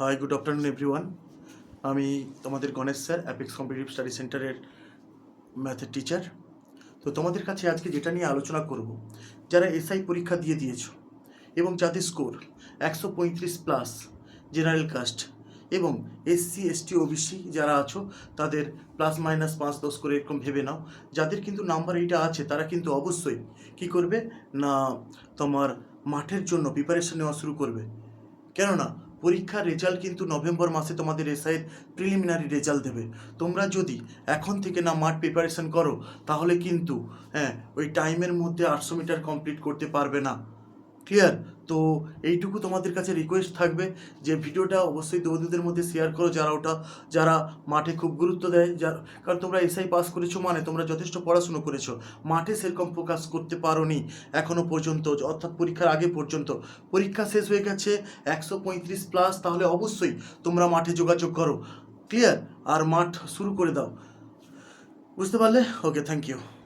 Hi good afternoon everyone আমি তোমাদের Ganesh sir Apex competitive study সেন্টারের ম্যাথের টিচার তো তোমাদের কাছে আজকে যেটা নিয়ে আলোচনা করব, যারা এসআই পরীক্ষা দিয়ে দিয়েছ এবং যাদের স্কোর একশো পঁয়ত্রিশ প্লাস জেনারেল কাস্ট এবং এসসি এসটি ওবিসি যারা আছো, তাদের প্লাস মাইনাস পাঁচ দশ করে এরকম ভেবে নাও। যাদের কিন্তু নাম্বার এইটা আছে, তারা কিন্তু অবশ্যই কি করবে? না, তোমার মাঠের জন্য প্রিপারেশন নেওয়া শুরু করবে। কেননা পরীক্ষার রেজাল্ট কিন্তু নভেম্বর মাসে তোমাদের এসআইয়ের প্রিলিমিনারি রেজাল্ট দেবে। তোমরা যদি এখন থেকে না মাঠ প্রিপারেশন করো, তাহলে কিন্তু হ্যাঁ ওই টাইমের মধ্যে আটশো মিটার কমপ্লিট করতে পারবে না। ক্লিয়ার তো এইটুকু তোমাদের কাছে রিকোয়েস্ট থাকবে যে ভিডিওটা অবশ্যই বন্ধুদের মধ্যে শেয়ার করো যারা ওটা, যারা মাঠে খুব গুরুত্ব দেয়, যার, কারণ তোমরা এসআই পাস করেছ মানে তোমরা যথেষ্ট পড়াশুনো করেছ। মাঠে সেরকম প্রকাশ করতে পারো নি এখনও পর্যন্ত, অর্থাৎ পরীক্ষার আগে পর্যন্ত। পরীক্ষা শেষ হয়ে গেছে, একশো পঁয়ত্রিশ প্লাস তাহলে অবশ্যই তোমরা মাঠে যোগাযোগ করো। ক্লিয়ার আর মাঠ শুরু করে দাও। বুঝতে পারলে? Okay thank you